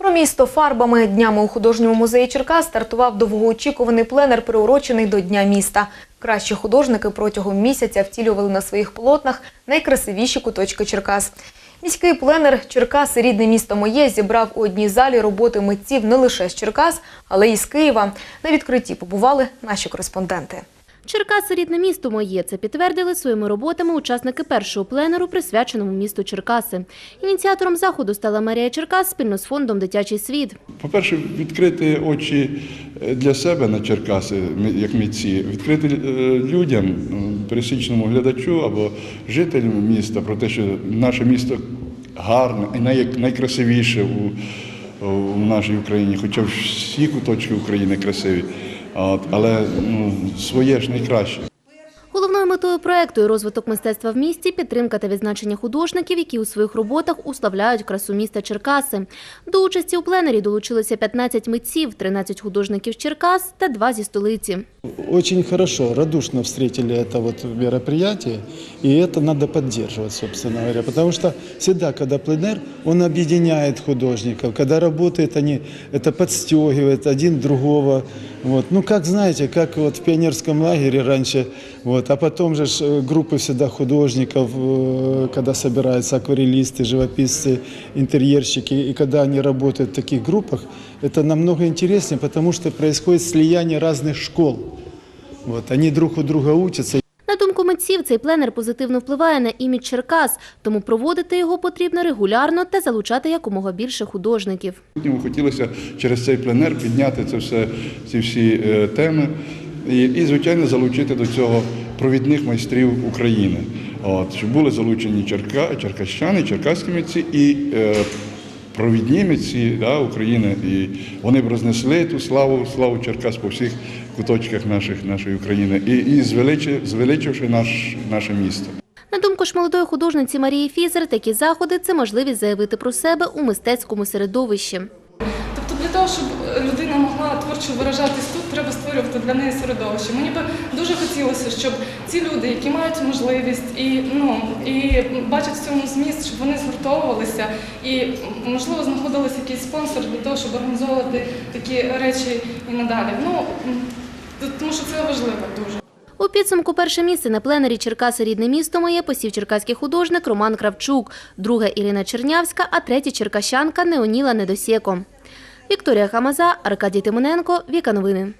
Про місто фарбами днями у художньому музеї Черкас стартував довгоочікуваний пленер, приурочений до Дня міста. Кращі художники протягом місяця втілювали на своїх полотнах найкрасивіші куточки Черкас. Міський пленер Черкаси рідне місто моє зібрав у одній залі роботи митців не лише з Черкас, але й з Києва. На відкритті побували наші кореспонденти. Черкаси рідне місто моє. Це підтвердили своїми роботами учасники першого пленеру, присвяченому місту Черкаси. Ініціатором заходу стала мерія Черкас спільно з фондом Дитячий світ. По-перше, відкрити очі е, для себе на Черкаси, як митці, відкрити е, людям, пересічному глядачу або жителям міста про те, що наше місто гарне і найкрасивіше у, у нашій Україні, хоча всі куточки України красиві, але ну, своє ж найкраще. Головною метою проекту є розвиток мистецтва в місті, підтримка та відзначення художників, які у своїх роботах уславляють красу міста Черкаси. До участі у пленері долучилося 15 митців, 13 художників з Черкас та два зі столиці. Очень хорошо, радушно встретили это вот мероприятие, и это надо поддерживать, собственно говоря, потому что всегда, когда пленер, он объединяет художников, когда работает они, это подстегивает один другого, вот. ну как знаете, как вот в пионерском лагере раньше, вот, а потом же ж, э, группы всегда художников, э, когда собираются акварелисты, живописцы, интерьерщики, и когда они работают в таких группах, это намного интереснее, потому что происходит слияние разных школ. Вот, они друг у друга учатся. На думку митців, цей пленер позитивно впливає на імідж Черкас, тому проводити його потрібно регулярно та залучати якомога більше художників. Йому хотілося через цей пленер підняти це все, ці всі е, теми і, і, звичайно, залучити до цього провідних майстрів України. От, щоб були залучені черка, черкащани, черкаські митці і е, провідні митці да, України. І вони б рознесли ту славу, славу Черкас по всіх куточках наших, нашої України і, і звеличи, звеличивши наш, наше місто. На думку ж молодої художниці Марії Фізер, такі заходи це можливість заявити про себе у мистецькому середовищі. Щоб людина могла творчо виражатись тут, треба створювати для неї середовище. Мені би дуже хотілося, щоб ці люди, які мають можливість і ну і бачать в цьому зміст, щоб вони згуртовувалися і можливо знаходилися якийсь спонсор для того, щоб організовувати такі речі і надалі. Ну тому що це важливо дуже. У підсумку перше місце на пленері Черкаси рідне місто моє посів черкаський художник Роман Кравчук, друге Ірина Чернявська, а третя черкащанка Неоніла Недосєко. Вікторія Хамаза, Аркадій Тимоненко, Віка Новини.